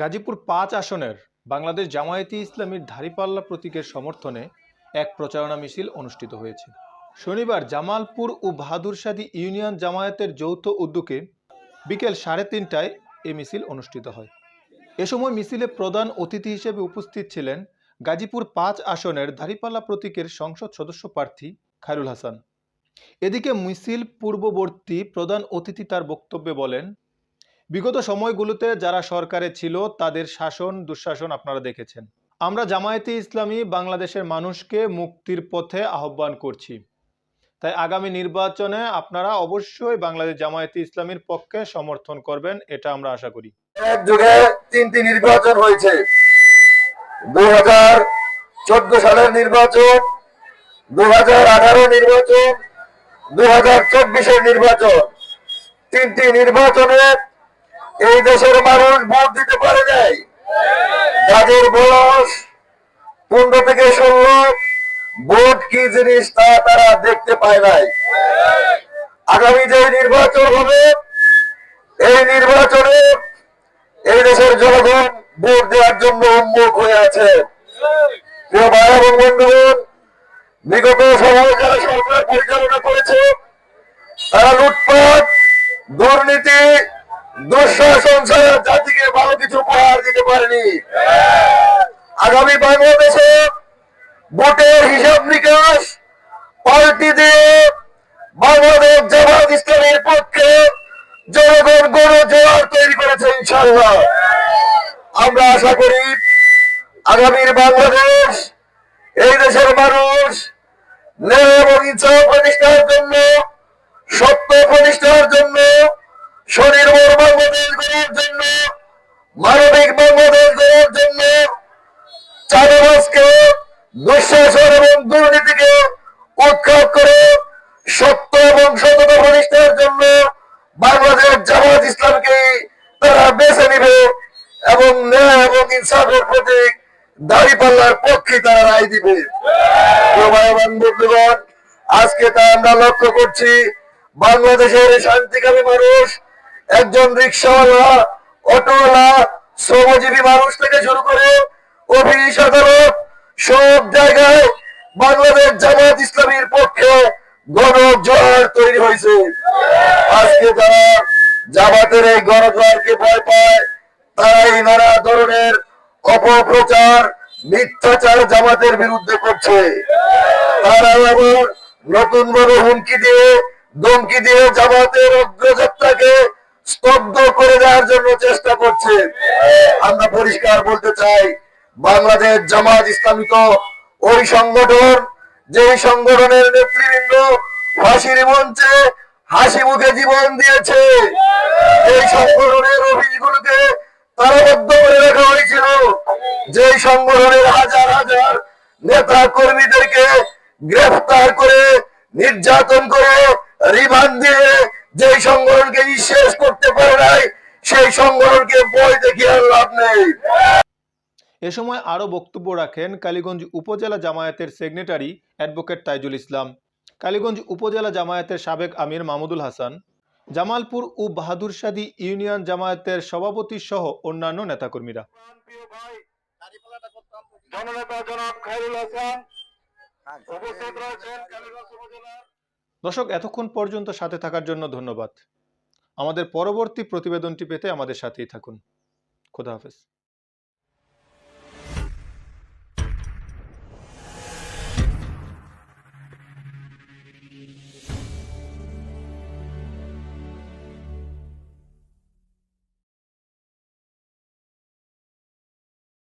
গাজীপুর পাঁচ আসনের বাংলাদেশ জামায়াতি ইসলামীর ধারিপাল্লা প্রতীকের সমর্থনে এক প্রচারণা মিছিল অনুষ্ঠিত হয়েছে। শনিবার জামালপুর ও বাহাদুরশাদী ইউনিয়ন জামায়াতের যৌথ উদ্যোগে বিকেল সাড়ে তিনটায় এ মিছিল অনুষ্ঠিত হয়। এ সময় মিছিলে প্রধান অতিথি হিসেবে উপস্থিত ছিলেন গাজীপুর পাঁচ আসনের ধারিপাল্লা প্রতীকের সংসদ সদস্য প্রার্থী খায়রুল হাসান। এদিকে মিছিল পূর্ববর্তী প্রধান অতিথি তার বক্তব্যে বলেন বিগত সময়গুলোতে যারা সরকারে ছিল, তাদের শাসন, দুঃশাসন আপনারা দেখেছেন। আমরা জামায়াতে ইসলামী বাংলাদেশের মানুষকে মুক্তির পথে আহ্বান করছি। তাই আগামী নির্বাচনে আপনারা অবশ্যই বাংলাদেশ জামায়াতে ইসলামীর পক্ষে সমর্থন করবেন, এটা আমরা আশা করি। এক যুগে তিনটি নির্বাচন হয়েছে। দুই হাজার চোদ্দ সালের নির্বাচন, দুই হাজার আঠারো নির্বাচন, দুই হাজার চব্বিশের নির্বাচন। তিনটি নির্বাচনে এই দেশের মানুষ ভোট দিতে পারে নাই। যাদের বয়স পনেরো থেকে ষোলো, ভোট কি জিনিস তা তারা দেখতে পায় নাই। আগামী যে নির্বাচন হবে, এই নির্বাচনে এই দেশের জনগণ ভোট দেওয়ার জন্য উন্মুখ হয়ে আছে। প্রিয় ভাই এবং বন্ধুগণ, বিগত সময় যারা সরকার পরিচালনা করেছে, তারা লুটপাট, দুর্নীতি দুঃশাসন ছাড়া জাতিকে ভালো কিছু উপহার দিতে পারেনি। আগামী বাংলাদেশে ভোটের হিসাব নিকাশ পাল্টি দিয়ে বাংলাদেশ জামাত ইসলামের পক্ষে জনগণ গণ জোয়ার তৈরি করেছে ইনশাআল্লাহ। আমরা আশা করি আগামীর বাংলাদেশ এই দেশের মানুষ ন্যায় এবং ইনসাফ প্রতিষ্ঠার জন্য সত্য প্রতিষ্ঠার জন্য স্বনির্ভর বাংলাদেশ গড়ার জন্য মানবিক বাংলাদেশ গড়ার জন্য চাঁদাবাজকে দুঃশাসন এবং দুর্নীতিকে উৎখাত করে সত্য এবং সততা প্রতিষ্ঠার জন্য বাংলাদেশ জামাত ইসলামকে তারা বেছে নিবে এবং ন্যায় এবং ইনসাফের প্রতীক দাড়িপাল্লার পক্ষে তারা রায় দিবে। আজকে তা আমরা লক্ষ্য করছি, বাংলাদেশের শান্তিকামী মানুষ, একজন রিক্সাওয়ালা, অটোওয়ালা, শ্রমজীবী মানুষ থেকে শুরু করে অফিস আদালত, সব জায়গায় বাংলাদেশ জামাত ইসলামীর পক্ষে গণ জোয়ার তৈরি হয়েছে। আজকে যারা জামাতের এই গণজোয়ারকে ভয় পায়, তারাই নানা ধরনের অপপ্রচার, মিথ্যাচার জামাতের বিরুদ্ধে করছে। তারা আবার নতুন ভাবে হুমকি দিয়ে, ধমকি দিয়ে জামাতের অগ্রযাত্রাকে স্তব্ধ করে দেওয়ার জন্য চেষ্টা করছে। আমরা পরিষ্কার বলতে চাই, বাংলাদেশ জামাত ইসলামী তো ওই সংগঠন, যেই সংগঠনের নেতৃবৃন্দ ফাঁসির মঞ্চে হাসি মুখে জীবন দিয়েছে, এই সংগঠনের অফিসগুলোকে সংগঠনের হাজার হাজার নেতা কর্মীদেরকে গ্রেফতার করে নির্যাতন করে রিমান্ড দিয়ে যেই সংগঠনকে নিঃশেষ করতে পারে নাই সেই সংগঠনকে বই দেখিয়ে লাভ নেই। এ সময় আরও বক্তব্য রাখেন কালীগঞ্জ উপজেলা জামায়াতের সেক্রেটারি অ্যাডভোকেট তাইজুল ইসলাম। কালীগঞ্জ উপজেলা জামায়াতের সাবেক আমির মাহমুদুল হাসান জামালপুর ও বাহাদুরশাদী ইউনিয়ন জামায়াতের সভাপতি সহ অন্যান্য নেতাকর্মীরা। জননেতা জনাব খায়রুল হাসান উপস্থিত রয়েছেন কালীগঞ্জ উপজেলার দর্শক এতক্ষণ পর্যন্ত সাথে থাকার জন্য ধন্যবাদ। আমাদের পরবর্তী প্রতিবেদনটি পেতে আমাদের সাথেই থাকুন। খোদা হাফেজ।